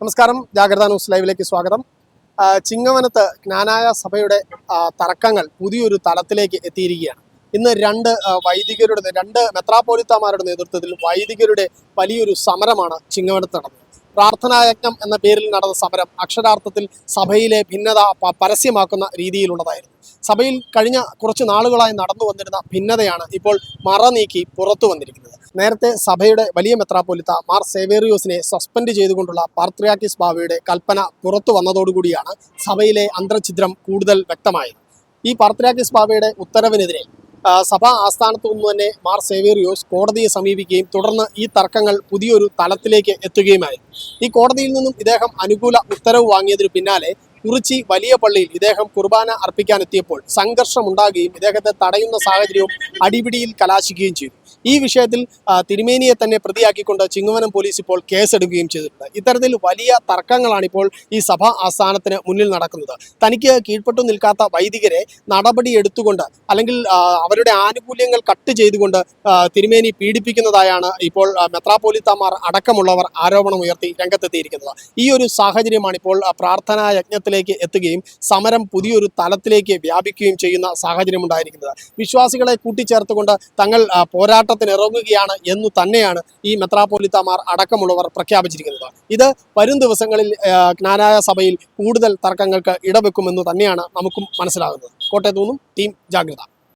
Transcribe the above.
നമസ്കാരം. ജാഗ്രത ന്യൂസ് ലൈവിലേക്ക് സ്വാഗതം. ചിങ്ങവനത്ത് ജ്ഞാനായ സഭയുടെ തർക്കങ്ങൾ പുതിയൊരു തലത്തിലേക്ക് എത്തിയിരിക്കുകയാണ്. ഇന്ന് രണ്ട് വൈദികരുടെ രണ്ട് മെത്രാപോലിത്തമാരുടെ നേതൃത്വത്തിൽ വൈദികരുടെ വലിയൊരു സമരമാണ് ചിങ്ങവനത്ത് നടന്നത്. പ്രാർത്ഥനായജ്ഞം എന്ന പേരിൽ നടന്ന സമരം അക്ഷരാർത്ഥത്തിൽ സഭയിലെ ഭിന്നത പരസ്യമാക്കുന്ന രീതിയിലുള്ളതായിരുന്നു. സഭയിൽ കഴിഞ്ഞ കുറച്ച് നാളുകളായി നടന്നു വന്നിരുന്ന ഭിന്നതയാണ് ഇപ്പോൾ മറ നീക്കി പുറത്തു വന്നിരിക്കുന്നത്. നേരത്തെ സഭയുടെ വലിയ മെത്രാപ്പൊലിത്ത മാർ സേവേറിയോസിനെ സസ്പെൻഡ് ചെയ്തുകൊണ്ടുള്ള പാർത്രിയാക്കിസ് ബാവയുടെ കൽപ്പന പുറത്തു വന്നതോടുകൂടിയാണ് സഭയിലെ അന്തർഛിദ്രം കൂടുതൽ വ്യക്തമായത്. ഈ പാർത്രിയാക്കിസ് ബാവയുടെ ഉത്തരവിനെതിരെ സഭാ ആസ്ഥാനത്തു നിന്ന് തന്നെ മാർ സേവേറിയോസ് കോടതിയെ സമീപിക്കുകയും തുടർന്ന് ഈ തർക്കങ്ങൾ പുതിയൊരു തലത്തിലേക്ക് എത്തുകയുമായിരുന്നു. ഈ കോടതിയിൽ നിന്നും ഇദ്ദേഹം അനുകൂല ഉത്തരവ് വാങ്ങിയതിനു പിന്നാലെ കുറിച്ചി വലിയ പള്ളിയിൽ ഇദ്ദേഹം കുർബാന അർപ്പിക്കാൻ എത്തിയപ്പോൾ സംഘർഷമുണ്ടാകുകയും ഇദ്ദേഹത്തെ തടയുന്ന സാഹചര്യവും അടിപിടിയിൽ കലാശിക്കുകയും ചെയ്തു. ഈ വിഷയത്തിൽ തിരുമേനിയെ തന്നെ പ്രതിയാക്കിക്കൊണ്ട് ചിങ്ങവനം പോലീസ് ഇപ്പോൾ കേസെടുക്കുകയും ചെയ്തിട്ടുണ്ട്. ഇത്തരത്തിൽ വലിയ തർക്കങ്ങളാണ് ഇപ്പോൾ ഈ സഭ ആസ്ഥാനത്തിന് മുന്നിൽ നടക്കുന്നത്. തനിക്ക് കീഴ്പ്പെട്ടു നിൽക്കാത്ത വൈദികരെ നടപടി എടുത്തുകൊണ്ട് അല്ലെങ്കിൽ അവരുടെ ആനുകൂല്യങ്ങൾ കട്ട് ചെയ്തുകൊണ്ട് തിരുമേനി പീഡിപ്പിക്കുന്നതായാണ് ഇപ്പോൾ മെത്രാപോലിത്തമാർ അടക്കമുള്ളവർ ആരോപണം ഉയർത്തി രംഗത്തെത്തിയിരിക്കുന്നത്. ഈ ഒരു സാഹചര്യമാണ് ഇപ്പോൾ പ്രാർത്ഥനാ യജ്ഞത്തിലേക്ക് എത്തുകയും സമരം പുതിയൊരു തലത്തിലേക്ക് വ്യാപിക്കുകയും ചെയ്യുന്ന സാഹചര്യം ഉണ്ടായിരിക്കുന്നത് വിശ്വാസികളെ കൂട്ടിച്ചേർത്തുകൊണ്ട് തങ്ങൾ ആ, പോരാട്ടത്തിന് ഇറങ്ങുകയാണ് എന്നു തന്നെയാണ് ഈ മെത്രാപ്പോലിത്തമാർ അടക്കമുള്ളവർ പ്രഖ്യാപിച്ചിരിക്കുന്നത്. ഇത് വരും ദിവസങ്ങളിൽ ജ്ഞാനായ സഭയിൽ കൂടുതൽ തർക്കങ്ങൾക്ക് ഇടവെക്കുമെന്ന് തന്നെയാണ് നമുക്കും മനസ്സിലാകുന്നത്. കോട്ടയത്തു നിന്നും ടീം ജാഗ്രത.